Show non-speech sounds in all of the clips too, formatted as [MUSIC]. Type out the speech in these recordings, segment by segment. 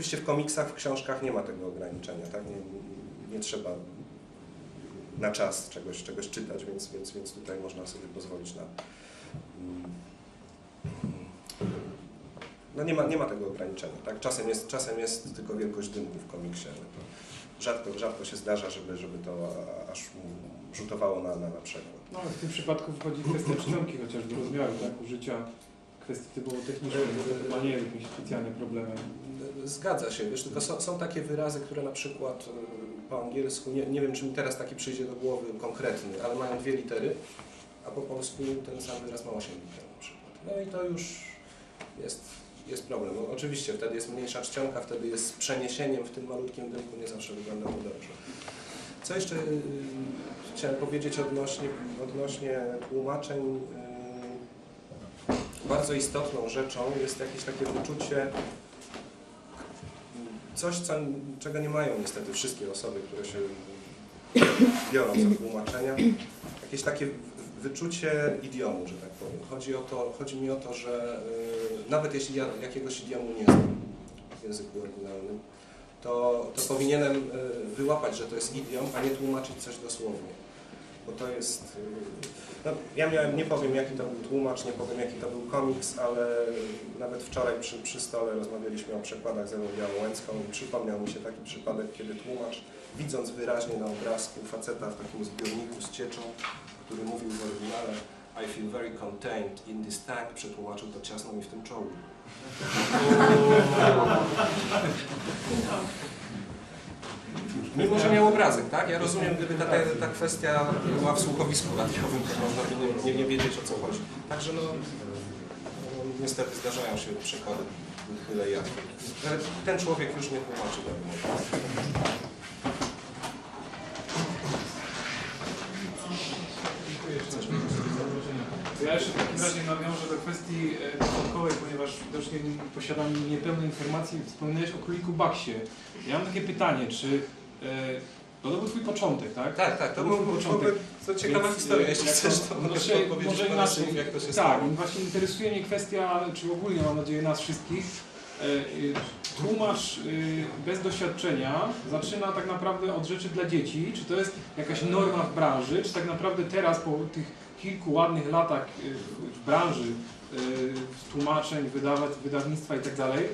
Oczywiście w komiksach, w książkach nie ma tego ograniczenia, tak? Nie, nie trzeba na czas czegoś, czegoś czytać, więc, więc, więc tutaj można sobie pozwolić na. mm, No nie ma, nie ma tego ograniczenia, tak? Czasem jest, czasem jest tylko wielkość dymku w komiksie, ale to rzadko, rzadko się zdarza, żeby, żeby to aż rzutowało na, na, na przekład. No ale w tym przypadku wchodzi kwestia [CLEARS THROAT] czcionki chociażby rozmiaru, tak? Użycia kwestii typowo technicznych, to chyba nie jest jakimś specjalnym problemem. Zgadza się, wiesz, tylko są, są takie wyrazy, które na przykład y, po angielsku, nie, nie wiem czy mi teraz taki przyjdzie do głowy konkretny, ale mają dwie litery, a po polsku ten sam wyraz ma 8 liter na przykład. No i to już jest, jest problem. No, oczywiście wtedy jest mniejsza czcionka, wtedy jest przeniesieniem w tym malutkim dymku, nie zawsze wygląda to dobrze. Co jeszcze y, chciałem powiedzieć odnośnie, odnośnie tłumaczeń. Bardzo istotną rzeczą jest jakieś takie wyczucie coś, co, czego nie mają niestety wszystkie osoby, które się biorą za tłumaczenia. Jakieś takie wyczucie idiomu, że tak powiem. Chodzi, o to, chodzi mi o to, że y, nawet jeśli ja jakiegoś idiomu nie znam w języku oryginalnym, to, to powinienem y, wyłapać, że to jest idiom, a nie tłumaczyć coś dosłownie. Bo to jest... y, No, ja miałem, nie powiem jaki to był tłumacz, nie powiem jaki to był komiks, ale nawet wczoraj przy, przy stole rozmawialiśmy o przekładach z Ewą Białołęcką i przypomniał mi się taki przypadek, kiedy tłumacz, widząc wyraźnie na obrazku faceta w takim zbiorniku z cieczą, który mówił w oryginale I feel very contained in this tank, przetłumaczył to ciasno mi w tym czołgu. [LAUGHS] [LAUGHS] Mimo, że miał obrazek, tak? Ja rozumiem, gdyby ta, ta, kwestia była w słuchowisku radiowym, to można by nie, nie, wiedzieć o co chodzi. Także no, niestety zdarzają się przykłady tyle ja. Ale ten człowiek już nie tłumaczy. To ja jeszcze w takim razie nawiążę do kwestii e, początkowej, ponieważ widocznie posiadam niepełne informacje. Wspominałeś o króliku Baksie. Ja mam takie pytanie, czy e, to był twój początek, tak? Tak, tak, to był był początek. to ciekawa Więc, historia, e, jeśli jak chcesz, to- to może- może inaczej. słów, jak to się Tak, stało. właśnie interesuje mnie kwestia, czy ogólnie mam nadzieję nas wszystkich. e, Tłumacz e, bez doświadczenia zaczyna tak naprawdę od rzeczy dla dzieci. Czy to jest jakaś norma w branży, czy tak naprawdę teraz po tych kilku ładnych latach e, w- branży e, tłumaczeń, wydawnictwa i tak dalej,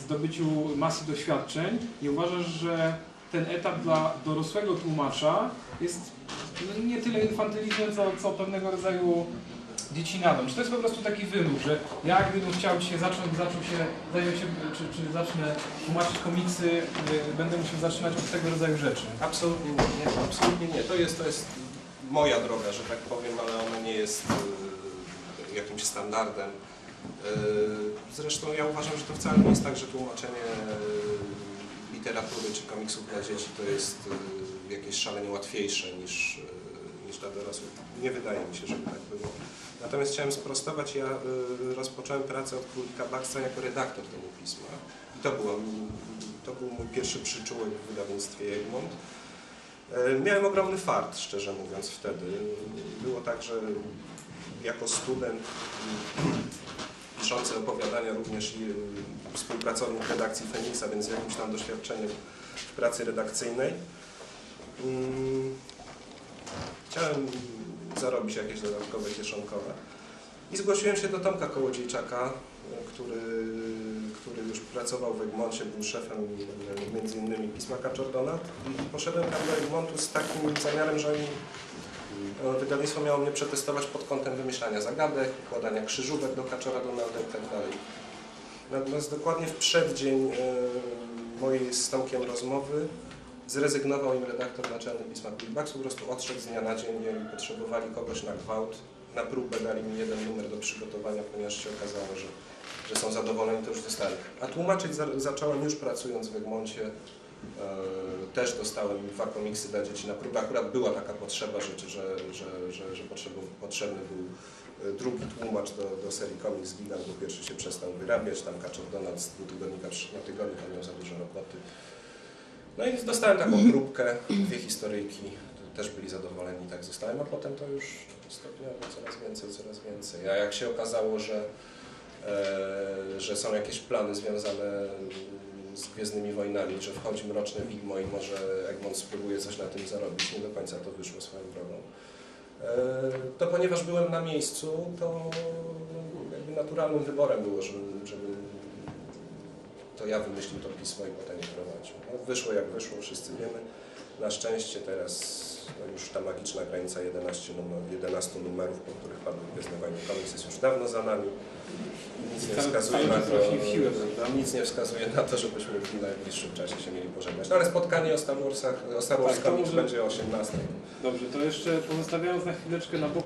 zdobyciu masy doświadczeń, nie uważasz, że ten etap dla dorosłego tłumacza jest no, nie tyle infantylizmem, co, co pewnego rodzaju dziecinadą. Czy to jest po prostu taki wymóg, że ja gdybym chciał dzisiaj zacząć, zaczął się, zająć się, czy, czy zacznę tłumaczyć komiksy, y, będę musiał zaczynać od tego rodzaju rzeczy. Absolutnie nie, nie, absolutnie nie. To jest, to jest moja droga, że tak powiem, ale ona nie jest y, jakimś standardem. Y, zresztą ja uważam, że to wcale nie jest tak, że tłumaczenie y, literatury czy komiksów dla dzieci to jest y, jakieś szalenie łatwiejsze niż, y, niż dla dorosłych. Nie wydaje mi się, żeby tak było. Natomiast chciałem sprostować, ja y, rozpocząłem pracę od Królika Bakstra jako redaktor tego pisma. I to, było, to był mój pierwszy przyczółek w wydawnictwie Egmont. E, Miałem ogromny fart, szczerze mówiąc, wtedy. Było tak, że jako student piszący opowiadania również i y, współpracownik redakcji Feniksa, więc jakimś tam doświadczeniem w pracy redakcyjnej. mm, Chciałem zarobić jakieś dodatkowe kieszonkowe. I zgłosiłem się do Tomka Kołodziejczaka, e, który, który już pracował w Egmoncie, był szefem między innymi pisma Kaczordona. I poszedłem tam do Egmontu z takim zamiarem, że oni, wydawnictwo miało mnie przetestować pod kątem wymyślania zagadek, układania krzyżówek do Kaczora Donalda i tak. Natomiast dokładnie w przeddzień e, mojej z Tomkiem rozmowy zrezygnował im redaktor naczelny pisma Billbox, po prostu odszedł z dnia na dzień i potrzebowali kogoś na gwałt. Na próbę dali mi jeden numer do przygotowania, ponieważ się okazało, że, że są zadowoleni, to już dostali. A tłumaczyć za, zacząłem już pracując w Egmoncie. E, też dostałem dwa komiksy dla dzieci na próbę. Akurat była taka potrzeba, że, że, że, że, potrzebny był e, drugi tłumacz do, do serii Comics Gigant, bo pierwszy się przestał wyrabiać. Tam Kaczor Donald z dwutygodnika na tygodnik, on miał za dużo roboty. No i dostałem taką próbkę, dwie historyjki, też byli zadowoleni, tak zostałem, a potem to już stopniowo coraz więcej, coraz więcej. A jak się okazało, że, e, że są jakieś plany związane z Gwiezdnymi Wojnami, że wchodzi mroczne widmo i może Egmont spróbuje coś na tym zarobić. Nie do końca to wyszło swoją drogą. E, To ponieważ byłem na miejscu, to jakby naturalnym wyborem było, żebym, żebym to ja wymyślił to pismo i potem je prowadził. No, wyszło jak wyszło, wszyscy wiemy. Na szczęście teraz no już ta magiczna granica 11, numer, 11 numerów, po których padły Gwiezdne Wojny komiks jest już dawno za nami. Nic nie wskazuje na to, nic nie wskazuje na to, żebyśmy w najbliższym czasie się mieli pożegnać. No ale spotkanie o Star Warsach, o Star Wars Tak, będzie o 18. Dobrze, to jeszcze pozostawiając na chwileczkę na bok